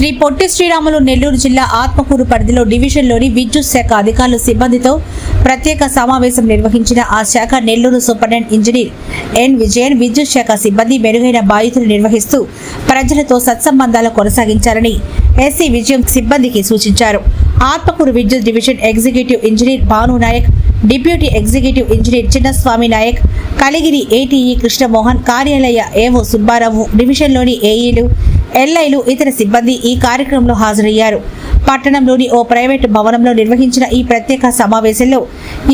శ్రీ పొట్టి శ్రీరాములు నెల్లూరు జిల్లా ఆత్మకూరు పరిధిలో డివిజన్లోని విద్యుత్ శాఖ అధికారులు సిబ్బందితో ప్రత్యేక సమావేశం నిర్వహించిన ఆ శాఖ Nellore superintendent engineer N Vijayan విద్యుత్ శాఖ సిబ్బంది మెరుగైన బాధ్యతలు నిర్వహిస్తూ ప్రజలతో సత్సంబంధాలు కొనసాగించాలని ఎస్సీ విజయం సిబ్బందికి సూచించారు. ఆత్మకూరు విద్యుత్ division executive engineer Bhanu Naik deputy executive engineer Chinnaswamy Naik Kaligiri ATE Krishnamohan కార్యాలయ ఏవో సుబ్బారావు డివిజన్లోని ఏఈలు ఎల్ఐలు ఇతర సిబ్బంది ఈ కార్యక్రమంలో హాజరయ్యారు. పట్టణంలోని ఓ ప్రైవేటు భవనంలో నిర్వహించిన ఈ ప్రత్యేక సమావేశంలో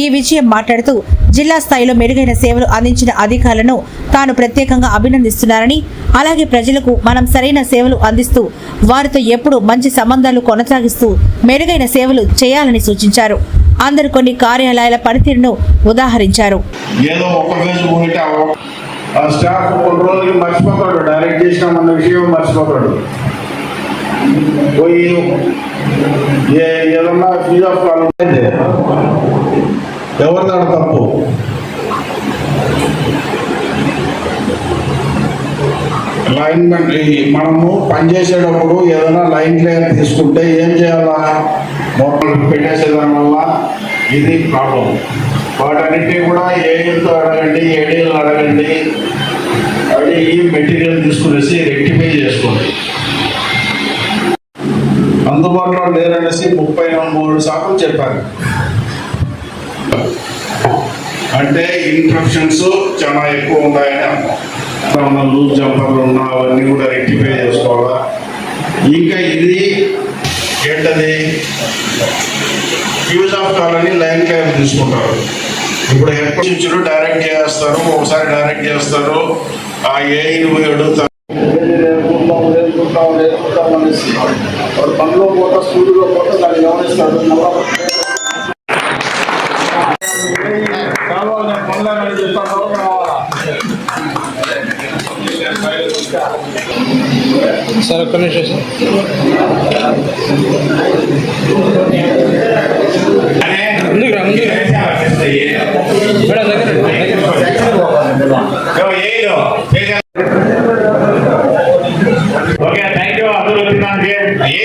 ఈ విజయం మాట్లాడుతూ జిల్లా స్థాయిలో మెరుగైన సేవలు అందించిన అధికారులను తాను ప్రత్యేకంగా అభినందిస్తున్నారని అలాగే ప్రజలకు మనం సరైన సేవలు అందిస్తూ వారితో ఎప్పుడూ మంచి సంబంధాలు కొనసాగిస్తూ మెరుగైన సేవలు చేయాలని సూచించారు. అందరు కొన్ని కార్యాలయాల పనితీరును ఉదాహరించారు. ఆ స్టాఫ్ కొన్ని రోజులకి మర్చిపోతాడు. డైరెక్ట్ చేసినామన్న విషయం మర్చిపోతాడు. పోయి ఏ ఏదన్నా ఫీజ్ ఆఫ్ కాల్ ఉంటే ఎవరిదాడు తప్పు? లైన్మెంట్ మనము పనిచేసేటప్పుడు ఏదైనా లైన్ క్లియర్ తీసుకుంటే ఏం చేయాలా? మొత్తం పెట్టేసేదాని వల్ల ఇది ప్రాబ్లం వాటన్నిటిని కూడా ఏడీలతో అడగండి ఏడీలు అడగండి ఈ మెటీరియల్ తీసుకునేసి రెక్టిఫై చేసుకోండి. అందుబాటులో లేరనేసి ముప్పై మూడు శాతం చెప్పారు. అంటే ఇంట్రప్షన్స్ చాలా ఎక్కువ ఉన్నాయని అర్థం. ఉన్న లూజ్ జంపర్లు ఉన్న అవన్నీ కూడా రెక్టిఫై చేసుకోవాలా? ఇంకా ఇది ఏంటది? యూజ్ ఆఫ్ కాలని లైన్ క్యాబ్ తీసుకుంటారు. ఇప్పుడు హెడ్ డైరెక్ట్ చేస్తారు ఒకసారి డైరెక్ట్ చేస్తారు. ఆ ఏ పోయి అడుగుతారు పనిలో పోతా స్కూల్లో పోతా దాన్ని గమనిస్తాడు కావాలి పనులని చెప్తాను కావాలా సార్ ఒక్క నిమిషం సార్ ఓకే థ్యాంక్ యూ అందరూ ఏ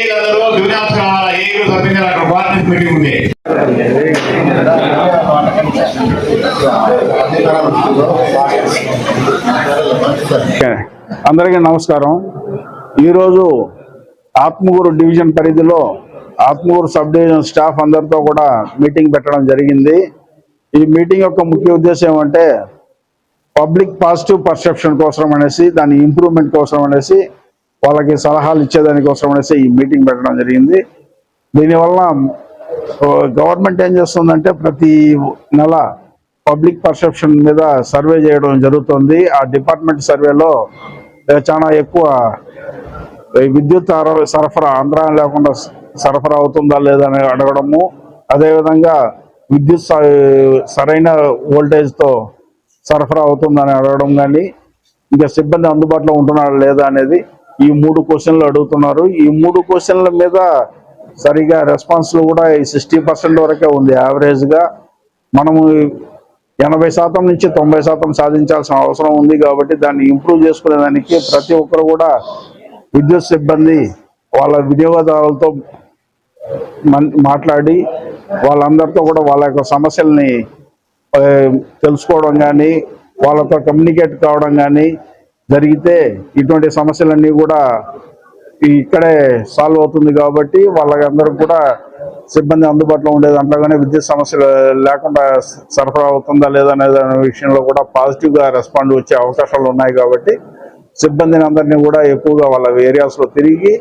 కావాలా ఏ అక్కడ మీటింగ్ ఉంది. అందరికీ నమస్కారం. ఈరోజు ఆత్మగూరు డివిజన్ పరిధిలో ఆత్మకూరు సబ్ డివిజన్ స్టాఫ్ అందరితో కూడా మీటింగ్ పెట్టడం జరిగింది. ఈ మీటింగ్ యొక్క ముఖ్య ఉద్దేశం ఏమంటే పబ్లిక్ పాజిటివ్ పర్సెప్షన్ కోసం అనేసి దాని ఇంప్రూవ్మెంట్ కోసం అనేసి వాళ్ళకి సలహాలు ఇచ్చేదానికోసం అనేసి ఈ మీటింగ్ పెట్టడం జరిగింది. దీనివల్ల గవర్నమెంట్ ఏం చేస్తుందంటే ప్రతి నెల పబ్లిక్ పర్సెప్షన్ మీద సర్వే చేయడం జరుగుతుంది. ఆ డిపార్ట్మెంట్ సర్వేలో చాలా ఎక్కువ విద్యుత్ సరఫరా అంతరాయం లేకుండా సరఫరా అవుతుందా లేదా అని అడగడము. అదేవిధంగా విద్యుత్ స- సరైన వోల్టేజ్తో సరఫరా అవుతుందని అడగడం కానీ ఇంకా సిబ్బంది అందుబాటులో ఉంటున్నారా లేదా అనేది ఈ మూడు క్వశ్చన్లు అడుగుతున్నారు. ఈ మూడు క్వశ్చన్ల మీద సరిగా రెస్పాన్స్లు కూడా ఈ సిక్స్టీ పర్సెంట్ వరకే ఉంది. యావరేజ్గా మనము ఎనభై శాతం నుంచి తొంభై శాతం సాధించాల్సిన అవసరం ఉంది కాబట్టి దాన్ని ఇంప్రూవ్ చేసుకునేదానికి ప్రతి ఒక్కరు కూడా విద్యుత్ సిబ్బంది వాళ్ళ వినియోగదారులతో మాట్లాడి వాళ్ళందరితో కూడా వాళ్ళ యొక్క సమస్యల్ని తెలుసుకోవడం కానీ వాళ్ళతో కమ్యూనికేట్ కావడం కానీ జరిగితే ఇటువంటి సమస్యలన్నీ కూడా ఇక్కడే సాల్వ్ అవుతుంది కాబట్టి వాళ్ళందరూ కూడా సిబ్బంది అందుబాటులో ఉండేది దాంట్లోనే విద్యుత్ సమస్యలు లేకుండా సరఫరా అవుతుందా లేదా అనే విషయంలో కూడా పాజిటివ్గా రెస్పాండ్ వచ్చే అవకాశాలు ఉన్నాయి కాబట్టి సిబ్బందిని అందరినీ కూడా ఎక్కువగా వాళ్ళ ఏరియాస్లో తిరిగి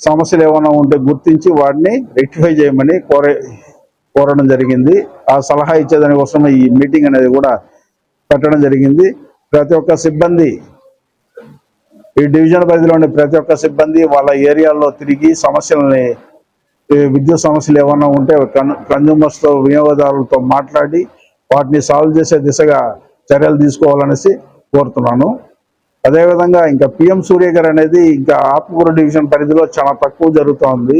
సమస్యలు ఏమైనా ఉంటే గుర్తించి వాటిని రెక్టిఫై చేయమని కోరే కోరడం జరిగింది. ఆ సలహా ఇచ్చేదాని కోసం ఈ మీటింగ్ అనేది కూడా పెట్టడం జరిగింది. ప్రతి ఒక్క సిబ్బంది ఈ డివిజన్ పరిధిలోని ప్రతి ఒక్క సిబ్బంది వాళ్ళ ఏరియాల్లో తిరిగి సమస్యలని ఈ విద్యుత్ సమస్యలు ఏమైనా ఉంటే కన్జ్యూమర్స్తో వినియోగదారులతో మాట్లాడి వాటిని సాల్వ్ చేసే దిశగా చర్యలు తీసుకోవాలనేసి కోరుతున్నాను. అదేవిధంగా ఇంకా పిఎం సూర్య గారు అనేది ఇంకా ఆత్మకూరు డివిజన్ పరిధిలో చాలా తక్కువ జరుగుతోంది.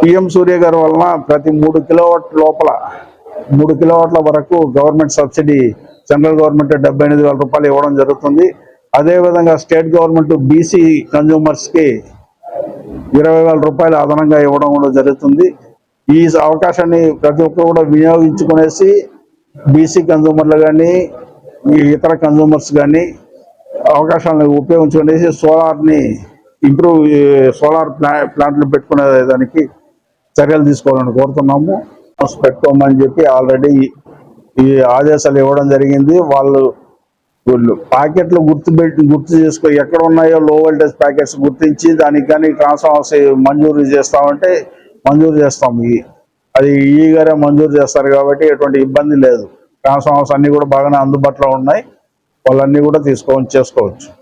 పిఎం సూర్య గారి వలన ప్రతి మూడు కిలోవాట్ లోపల మూడు కిలోవాట్ల వరకు గవర్నమెంట్ సబ్సిడీ సెంట్రల్ గవర్నమెంట్ డెబ్బై ఎనిమిది వేల రూపాయలు ఇవ్వడం జరుగుతుంది. అదేవిధంగా స్టేట్ గవర్నమెంట్ బీసీ కన్జ్యూమర్స్కి ఇరవై వేల రూపాయలు అదనంగా ఇవ్వడం కూడా జరుగుతుంది. ఈ అవకాశాన్ని ప్రతి ఒక్కరు కూడా వినియోగించుకునేసి బీసీ కన్జ్యూమర్లు కానీ ఇతర కన్జ్యూమర్స్ కానీ అవకాశాలను ఉపయోగించుకునేసి సోలార్ని ఇంప్రూవ్ సోలార్ ప్లా ప్లాంట్లు పెట్టుకునే దానికి చర్యలు తీసుకోవాలని కోరుతున్నాము. పెట్టుకోమని చెప్పి ఆల్రెడీ ఈ ఆదేశాలు ఇవ్వడం జరిగింది. వాళ్ళు వీళ్ళు ప్యాకెట్లు గుర్తు పెట్టి గుర్తు చేసుకో ఎక్కడ ఉన్నాయో లో వోల్టేజ్ ప్యాకెట్స్ గుర్తించి దానికి కానీ ట్రాన్స్ఫార్మర్స్ మంజూరు చేస్తామంటే మంజూరు చేస్తాం. ఈ- అది ఈ గారే మంజూరు చేస్తారు కాబట్టి ఎటువంటి ఇబ్బంది లేదు. ట్రాన్స్ఫార్మర్స్ అన్నీ కూడా బాగానే అందుబాటులో ఉన్నాయి. వాళ్ళన్నీ కూడా తీసుకోవచ్చు చేసుకోవచ్చు.